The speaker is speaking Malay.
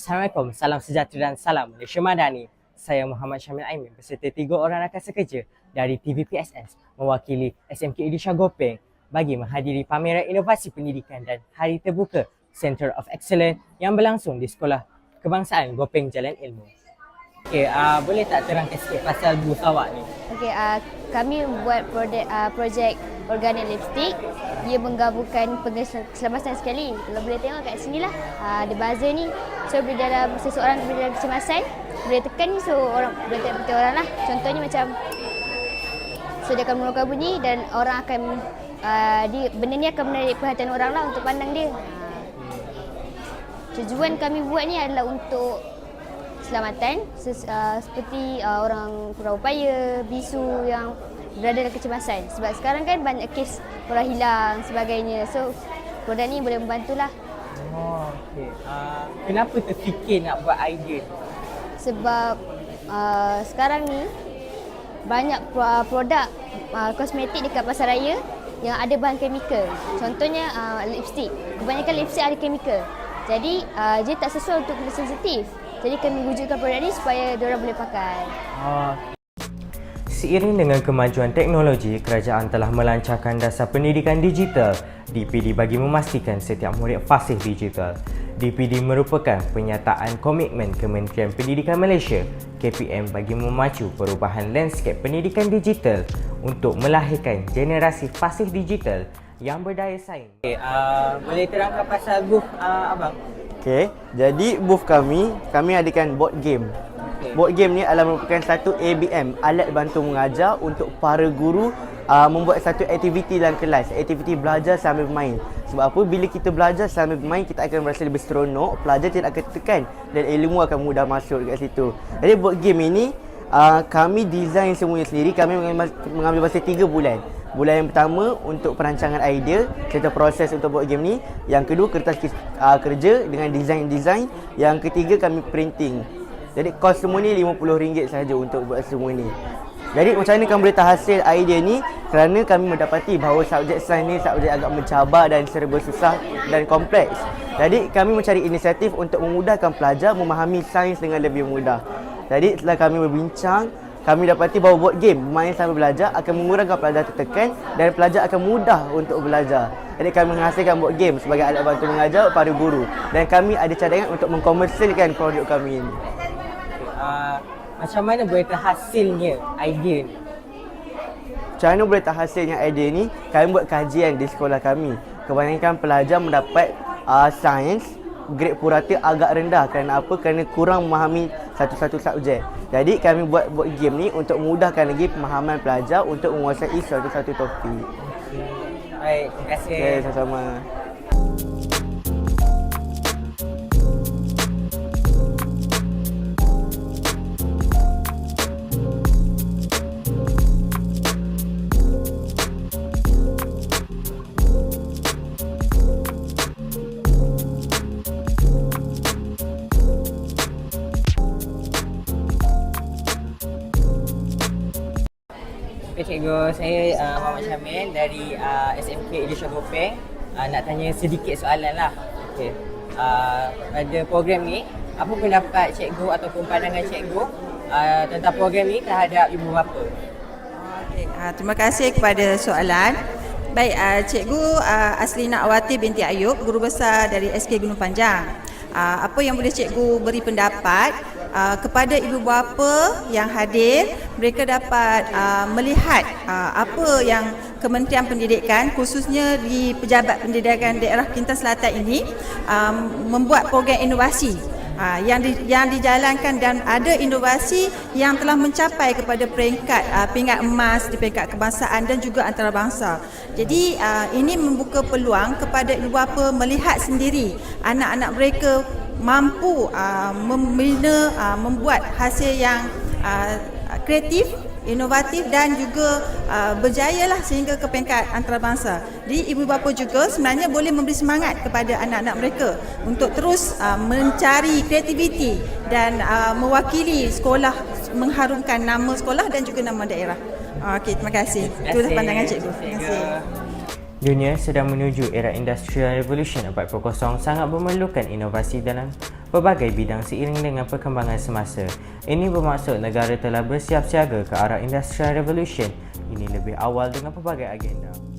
Assalamualaikum, salam sejahtera dan salam Malaysia Madani. Saya Muhammad Syamil Aimin beserta tiga orang rakan sekerja dari TVPSS mewakili SMK Idisha Gopeng bagi menghadiri pameran inovasi pendidikan dan hari terbuka Center of Excellence yang berlangsung di Sekolah Kebangsaan Gopeng Jalan Ilmu. Okey, uh, boleh tak terangkan sikit pasal booth awak ni? Okey, uh, kami buat projek uh, projek organik lipstick. Dia menggabungkan keselamasan sekali. Kalau boleh tengok kat sini lah, uh, ada buzzer ni. So, bila dalam seseorang bila dalam kecemasan, boleh tekan ni so orang boleh tengok betul orang lah. Contohnya macam So dia akan mengeluarkan bunyi dan orang akan uh, di, benda ni akan menarik perhatian orang lah untuk pandang dia. Tujuan kami buat ni adalah untuk keselamatan ses, uh, seperti uh, orang kurang upaya, bisu yang berada dalam kecemasan. Sebab sekarang kan banyak kes orang hilang sebagainya. So produk ni boleh membantulah. Oh, okey. Uh, kenapa terfikir nak buat idea? Sebab uh, sekarang ni banyak uh, produk uh, kosmetik dekat pasar raya yang ada bahan chemical. Contohnya uh, lipstick. Kebanyakan lipstick ada chemical. Jadi uh, dia tak sesuai untuk kulit sensitif. Jadi kami wujudkan produk ni supaya diorang boleh pakai. Oh. Seiring dengan kemajuan teknologi, kerajaan telah melancarkan dasar pendidikan digital DPD bagi memastikan setiap murid fasih digital. DPD merupakan penyataan komitmen Kementerian Pendidikan Malaysia KPM bagi memacu perubahan landscape pendidikan digital untuk melahirkan generasi fasih digital yang berdaya saing. Okay, uh, boleh terangkan pasal booth uh, abang? Okey, jadi booth kami, kami adakan board game. Board game ni adalah merupakan satu ABM, alat bantu mengajar untuk para guru uh, membuat satu aktiviti dalam kelas, aktiviti belajar sambil bermain. Sebab apa? Bila kita belajar sambil bermain, kita akan merasa lebih seronok, pelajar tidak akan tekan dan ilmu akan mudah masuk dekat situ. Jadi board game ini uh, kami design semuanya sendiri, kami mengambil, mengambil masa 3 bulan. Bulan yang pertama untuk perancangan idea serta proses untuk buat game ni. Yang kedua kertas uh, kerja dengan design-design. Yang ketiga kami printing. Jadi kos semua ni RM50 sahaja untuk buat semua ni. Jadi macam mana kamu boleh terhasil idea ni? Kerana kami mendapati bahawa subjek sains ni subjek agak mencabar dan serba susah dan kompleks. Jadi kami mencari inisiatif untuk memudahkan pelajar memahami sains dengan lebih mudah. Jadi setelah kami berbincang, kami dapati bahawa board game bermain sambil belajar akan mengurangkan pelajar tertekan dan pelajar akan mudah untuk belajar. Jadi kami menghasilkan board game sebagai alat bantu mengajar pada guru dan kami ada cadangan untuk mengkomersilkan produk kami ini. Uh, macam mana boleh terhasilnya idea ni? Macam mana boleh terhasilnya idea ni? Kami buat kajian di sekolah kami. Kebanyakan pelajar mendapat uh, sains grade purata agak rendah kerana apa? Kerana kurang memahami satu-satu subjek. Jadi kami buat buat game ni untuk memudahkan lagi pemahaman pelajar untuk menguasai satu-satu topik. Baik, terima kasih. Okay, sama-sama. Cikgu, saya uh, Muhammad Syamil dari uh, SMK Idisha Gopeng. Uh, nak tanya sedikit soalan lah. Okay. Uh, pada program ni, apa pendapat cikgu ataupun pandangan cikgu uh, tentang program ni terhadap ibu bapa? Okey, uh, terima kasih kepada soalan. Baik, uh, Cikgu uh, Aslina Awati binti Ayub, guru besar dari SK Gunung Panjang. Uh, apa yang boleh Cikgu beri pendapat uh, kepada ibu bapa yang hadir, mereka dapat uh, melihat uh, apa yang Kementerian Pendidikan khususnya di Pejabat Pendidikan Daerah Kelantan Selatan ini um, membuat program inovasi Ha, yang di, yang dijalankan dan ada inovasi yang telah mencapai kepada peringkat uh, peringkat emas di peringkat kebangsaan dan juga antarabangsa. Jadi uh, ini membuka peluang kepada ibu bapa melihat sendiri anak-anak mereka mampu uh, membina uh, membuat hasil yang uh, kreatif inovatif dan juga uh, berjayalah sehingga ke peringkat antarabangsa. Jadi ibu bapa juga sebenarnya boleh memberi semangat kepada anak-anak mereka untuk terus uh, mencari kreativiti dan uh, mewakili sekolah mengharumkan nama sekolah dan juga nama daerah. Uh, Okey, terima kasih. Itulah pandangan cikgu. Terima kasih. Dunia sedang menuju era Industrial Revolution 4.0 sangat memerlukan inovasi dalam pelbagai bidang seiring dengan perkembangan semasa. Ini bermaksud negara telah bersiap siaga ke arah Industrial Revolution. Ini lebih awal dengan pelbagai agenda.